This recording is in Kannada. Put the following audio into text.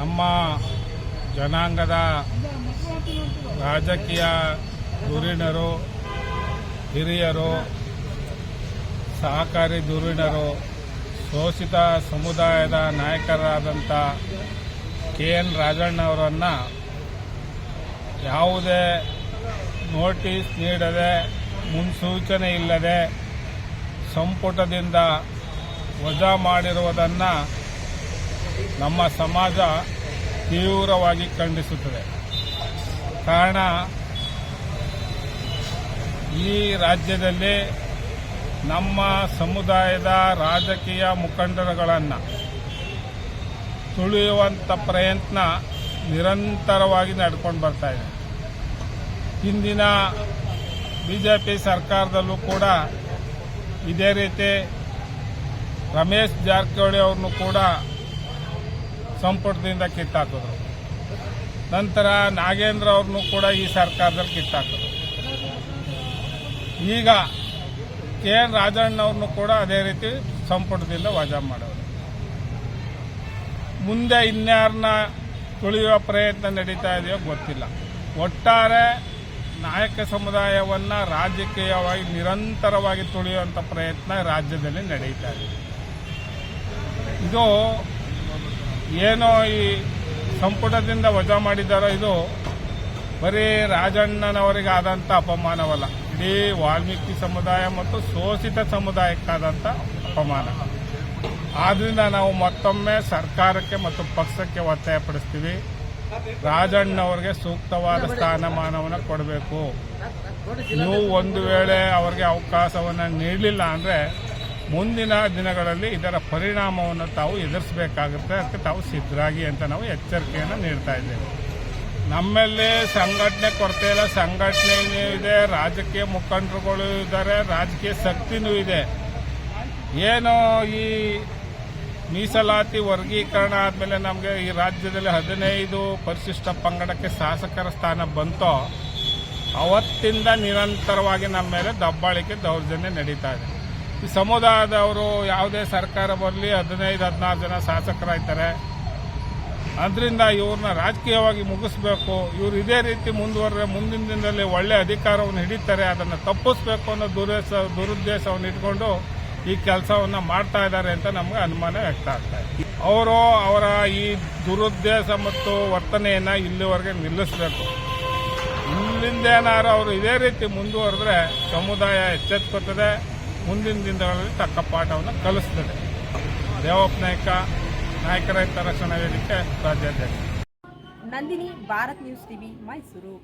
ನಮ್ಮ ಜನಾಂಗದ ರಾಜಕೀಯ ಧುರೀಣರು, ಹಿರಿಯರು, ಸಹಕಾರಿ ಧುರೀಣರು, ಶೋಷಿತ ಸಮುದಾಯದ ನಾಯಕರಾದಂಥ ಕೆ ಎನ್ ರಾಜಣ್ಣವರನ್ನು ಯಾವುದೇ ನೋಟಿಸ್ ನೀಡದೆ ಮುನ್ಸೂಚನೆ ಇಲ್ಲದೆ ಸಂಪುಟದಿಂದ ವಜಾ ಮಾಡಿರುವುದನ್ನು ನಮ್ಮ ಸಮಾಜ ತೀವ್ರವಾಗಿ ಖಂಡಿಸುತ್ತದೆ. ಕಾರಣ, ಈ ರಾಜ್ಯದಲ್ಲಿ ನಮ್ಮ ಸಮುದಾಯದ ರಾಜಕೀಯ ಮುಖಂಡರುಗಳನ್ನು ತುಳಿಯುವಂಥ ಪ್ರಯತ್ನ ನಿರಂತರವಾಗಿ ನಡ್ಕೊಂಡು ಬರ್ತಾ ಇದೆ. ಹಿಂದಿನ ಬಿಜೆಪಿ ಸರ್ಕಾರದಲ್ಲೂ ಕೂಡ ಇದೇ ರೀತಿ ರಮೇಶ್ ಜಾರಕಿಹೊಳಿ ಅವ್ರನ್ನು ಕೂಡ ಸಂಪುಟದಿಂದ ಕಿತ್ತಾಕಿದ್ರು. ನಂತರ ನಾಗೇಂದ್ರ ಅವ್ರನ್ನೂ ಕೂಡ ಈ ಸರ್ಕಾರದಲ್ಲಿ ಕಿತ್ತಾಕಿದ್ರು. ಈಗ ಕೆ ಎನ್ ರಾಜಣ್ಣವ್ರನ್ನು ಕೂಡ ಅದೇ ರೀತಿ ಸಂಪುಟದಿಂದ ವಜಾ ಮಾಡೋರು. ಮುಂದೆ ಇನ್ಯಾರನ್ನ ತುಳಿಯುವ ಪ್ರಯತ್ನ ನಡೀತಾ ಇದೆಯೋ ಗೊತ್ತಿಲ್ಲ. ಒಟ್ಟಾರೆ ನಾಯಕ ಸಮುದಾಯವನ್ನು ರಾಜಕೀಯವಾಗಿ ನಿರಂತರವಾಗಿ ತುಳಿಯುವಂಥ ಪ್ರಯತ್ನ ರಾಜ್ಯದಲ್ಲಿ ನಡೀತಾ ಇದೆ. ಇದು ಏನೋ ಈ ಸಂಪುಟದಿಂದ ವಜಾ ಮಾಡಿದ್ದಾರೋ ಇದು ಬರೀ ರಾಜಣ್ಣನವರಿಗೆ ಆದಂಥ ಅಪಮಾನವಲ್ಲ. ಇಡೀ ವಾಲ್ಮೀಕಿ ಸಮುದಾಯ ಮತ್ತು ಶೋಷಿತ ಸಮುದಾಯಕ್ಕಾದಂಥ ಅಪಮಾನ. ಆದ್ದರಿಂದ ನಾವು ಮತ್ತೊಮ್ಮೆ ಸರ್ಕಾರಕ್ಕೆ ಮತ್ತು ಪಕ್ಷಕ್ಕೆ ಒತ್ತಾಯಪಡಿಸ್ತೀವಿ ರಾಜಣ್ಣವ್ರಿಗೆ ಸೂಕ್ತವಾದ ಸ್ಥಾನಮಾನವನ್ನು ಕೊಡಬೇಕು. ನೀವು ಒಂದು ವೇಳೆ ಅವರಿಗೆ ಅವಕಾಶವನ್ನು ನೀಡಲಿಲ್ಲ ಅಂದರೆ ಮುಂದಿನ ದಿನಗಳಲ್ಲಿ ಇದರ ಪರಿಣಾಮವನ್ನು ತಾವು ಎದುರಿಸಬೇಕಾಗುತ್ತೆ. ಅದಕ್ಕೆ ತಾವು ಸಿದ್ಧರಾಗಿ ಅಂತ ನಾವು ಎಚ್ಚರಿಕೆಯನ್ನು ನೀಡ್ತಾ ಇದ್ದೇವೆ. ನಮ್ಮಲ್ಲಿ ಸಂಘಟನೆ ಕೊರತೆ ಇಲ್ಲ. ಸಂಘಟನೆ ಇದೆ. ರಾಜಕೀಯ ಮುಖಂಡರುಗಳು ಇದ್ದಾರೆ. ರಾಜಕೀಯ ಶಕ್ತಿನೂ ಇದೆ. ಏನು ಈ ಮೀಸಲಾತಿ ವರ್ಗೀಕರಣ ಆದಮೇಲೆ ನಮಗೆ ಈ ರಾಜ್ಯದಲ್ಲಿ ಹದಿನೈದು ಪರಿಶಿಷ್ಟ ಪಂಗಡಕ್ಕೆ ಶಾಸಕರ ಸ್ಥಾನ ಬಂತೋ, ಅವತ್ತಿಂದ ನಿರಂತರವಾಗಿ ನಮ್ಮ ಮೇಲೆ ದಬ್ಬಾಳಿಕೆ ದೌರ್ಜನ್ಯ ನಡೀತಾ ಇದೆ. ಸಮುದಾಯದವರು ಯಾವುದೇ ಸರ್ಕಾರ ಬರಲಿ, ಹದಿನೈದು, ಹದಿನಾರು ಜನ ಶಾಸಕರಾಯ್ತಾರೆ ಅದರಿಂದ ಇವ್ರನ್ನ ರಾಜಕೀಯವಾಗಿ ಮುಗಿಸ್ಬೇಕು. ಇವ್ರು ಇದೇ ರೀತಿ ಮುಂದುವರೆದ್ರೆ ಮುಂದಿನ ದಿನದಲ್ಲಿ ಒಳ್ಳೆ ಅಧಿಕಾರವನ್ನು ಹಿಡಿತಾರೆ, ಅದನ್ನು ತಪ್ಪಿಸ್ಬೇಕು ಅನ್ನೋ ದುರುದ್ದೇಶ, ದುರುದ್ದೇಶವನ್ನು ಇಟ್ಕೊಂಡು ಈ ಕೆಲಸವನ್ನು ಮಾಡ್ತಾ ಇದ್ದಾರೆ ಅಂತ ನಮಗೆ ಅನುಮಾನ ವ್ಯಕ್ತ ಆಗ್ತಾ ಇದೆ. ಅವರು ಅವರ ಈ ದುರುದ್ದೇಶ ಮತ್ತು ವರ್ತನೆಯನ್ನು ಇಲ್ಲಿವರೆಗೆ ನಿಲ್ಲಿಸಬೇಕು. ಇಲ್ಲಿಂದ ಏನಾದ್ರು ಅವರು ಇದೇ ರೀತಿ ಮುಂದುವರೆದ್ರೆ ಸಮುದಾಯ ಎಚ್ಚೆತ್ಕೋತದೆ ಮುಂದಿನ ದಿನಗಳಲ್ಲಿ ತಕ್ಕ ಪಾಠವನ್ನು ಕಲಿಸ್ತದೆ. ದೇವಪ್ಪ ನಾಯಕ, ನಾಯಕರ ರಕ್ಷಣಾ ವೇದಿಕೆ ರಾಜ್ಯಾಧ್ಯಕ್ಷ ನಂದಿನಿ, ಭಾರತ್ ನ್ಯೂಸ್ ಟಿವಿ, ಮೈಸೂರು.